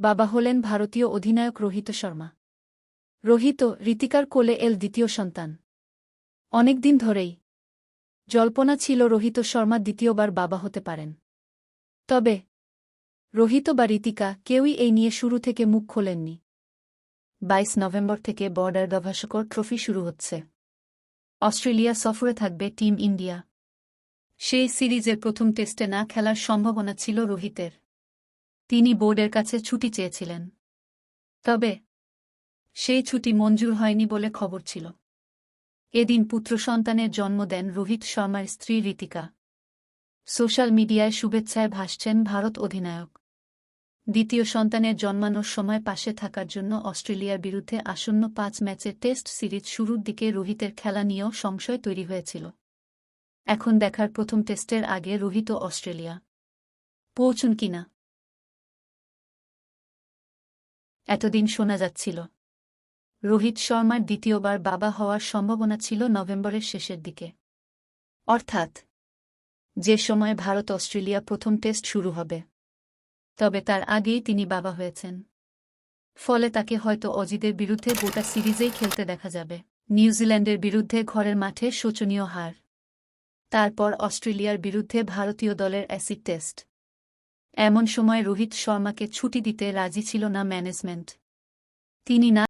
বাবা হলেন ভারতীয় অধিনায়ক রোহিত শর্মা। রোহিত ঋতিকার কোলে এল দ্বিতীয় সন্তান। অনেকদিন ধরেই জল্পনা ছিল রোহিত শর্মা দ্বিতীয়বার বাবা হতে পারেন। তবে রোহিত বা ঋতিকা কেউই এই নিয়ে শুরু থেকে মুখ খোলেননি। বাইশ নভেম্বর থেকে বর্ডার গাভাস্কর ট্রফি শুরু হচ্ছে। অস্ট্রেলিয়া সফরে থাকবে টিম ইন্ডিয়া। সেই সিরিজের প্রথম টেস্টে না খেলার সম্ভাবনা ছিল রোহিতের। তিনি বোর্ডের কাছে ছুটি চেয়েছিলেন। তবে সেই ছুটি মঞ্জুর হয়নি বলে খবর ছিল। এদিন পুত্র সন্তানের জন্ম দেন রোহিত শর্মার স্ত্রী ঋতিকা সোশ্যাল মিডিয়ায় শুভেচ্ছায় ভাসছেন ভারত অধিনায়ক। দ্বিতীয় সন্তানের জন্মানোর সময় পাশে থাকার জন্য অস্ট্রেলিয়ার বিরুদ্ধে আসন্ন পাঁচ ম্যাচের টেস্ট সিরিজ শুরুর দিকে রোহিতের খেলা নিয়েও সংশয় তৈরি হয়েছিল। এখন দেখার প্রথম টেস্টের আগে রোহিত অস্ট্রেলিয়া। পৌঁছুন কিনা? এতদিন শোনা যাচ্ছিল। রোহিত শর্মার দ্বিতীয়বার বাবা হওয়ার সম্ভাবনা ছিল নভেম্বরের শেষের দিকে। অর্থাৎ, যে সময় ভারত অস্ট্রেলিয়া প্রথম টেস্ট শুরু হবে। তবে তার আগেই তিনি বাবা হয়েছেন। ফলে তাকে হয়তো অজিদের বিরুদ্ধে গোটা সিরিজেই খেলতে দেখা যাবে। নিউজিল্যান্ডের বিরুদ্ধে ঘরের মাঠে শোচনীয় হার। তারপর অস্ট্রেলিয়ার বিরুদ্ধে ভারতীয় দলের অ্যাসিড টেস্ট। এমন সময় রোহিত শর্মাকে ছুটি দিতে রাজি ছিল না ম্যানেজমেন্ট। তিনি না